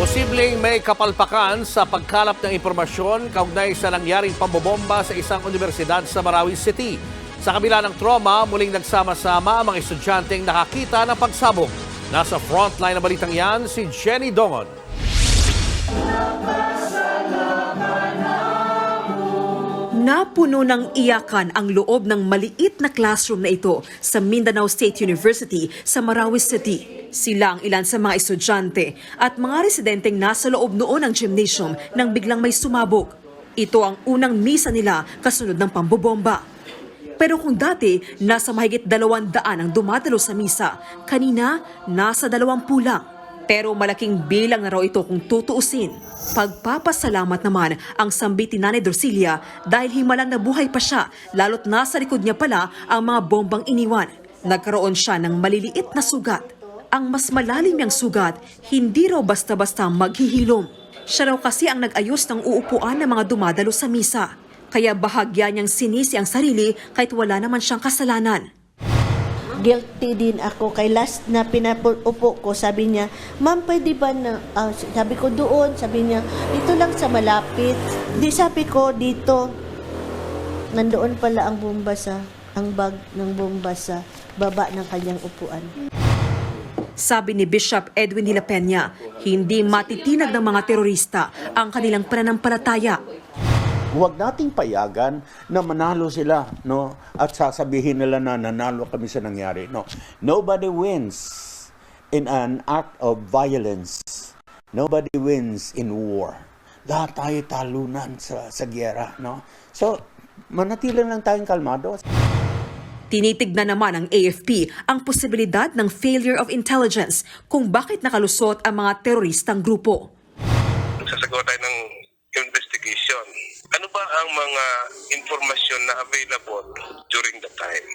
Posibleng may kapalpakan sa pagkalap ng impormasyon kaugnay sa nangyaring pambobomba sa isang universidad sa Marawi City. Sa kabila ng trauma, muling nagsama-sama ang mga estudyanteng nakakita ng pagsabog. Nasa frontline na balitang yan si Jenny Dongon. Napuno ng iyakan ang loob ng maliit na classroom na ito sa Mindanao State University sa Marawi City. Sila ang ilan sa mga estudyante at mga residenteng nasa loob noon ng gymnasium nang biglang may sumabog. Ito ang unang misa nila kasunod ng pambobomba. Pero kung dati, nasa mahigit dalawang daan ang dumadalo sa misa, kanina, nasa dalawampu lang. Pero malaking bilang na raw ito kung tutuusin. Pagpapasalamat naman ang sambiti ni Nanay Dorcilia dahil himalang nabuhay pa siya lalo't nasa likod niya pala ang mga bombang iniwan. Nagkaroon siya ng maliliit na sugat. Ang mas malalim niyang sugat, hindi raw basta-basta maghihilom. Siya raw kasi ang nag-ayos ng uupuan ng mga dumadalo sa misa. Kaya bahagya niyang sinisi ang sarili kahit wala naman siyang kasalanan. guilty din ako kay last na pinaupo ko sabi niya ma'am pwede ba na ah, sabi ko doon sabi niya dito lang sa malapit di sabi ko dito nandoon pala ang bomba sa ang bag ng bomba sa baba ng kanyang upuan Sabi ni Bishop Edwin de la Peña, hindi matitinag ng mga terorista ang kanilang pananampalataya. Huwag nating payagan na manalo sila, no? At sasabihin nila na nanalo kami sa nangyari. No. Nobody wins in an act of violence. Nobody wins in war. Lahat tayo talunan sa sa giyera, no? So, manatili lang tayong kalmado. Tinitignan naman ng AFP ang posibilidad ng failure of intelligence kung bakit nakalusot ang mga teroristang grupo. Sasagawa tayo ng investigation. Ano ba ang mga informasyon na available during the time?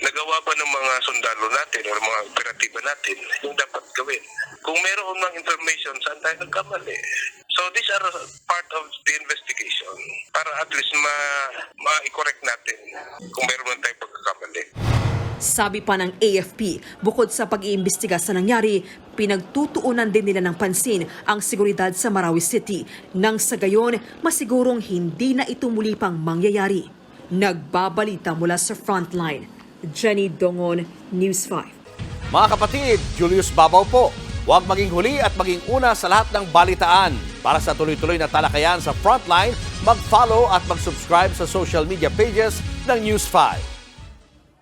Nagawa ba ng mga sundalo natin o mga operatiba natin yung dapat gawin? Kung meron mang information, saan tayo nagkamali? So these are part of the investigation para at least ma ma-correct natin kung meron man pagkakamali. Sabi pa ng AFP, bukod sa pag-iimbestiga sa nangyari, pinagtutuunan din nila ng pansin ang seguridad sa Marawi City nang sa gayon masigurong hindi na ito muli pang mangyayari. Nagbabalita mula sa frontline. Jenny Dongon, News 5. Mga kapatid, Julius Babaw po. Huwag maging huli at maging una sa lahat ng balitaan. Para sa tuloy-tuloy na talakayan sa Frontline, mag-follow at mag-subscribe sa social media pages ng News 5.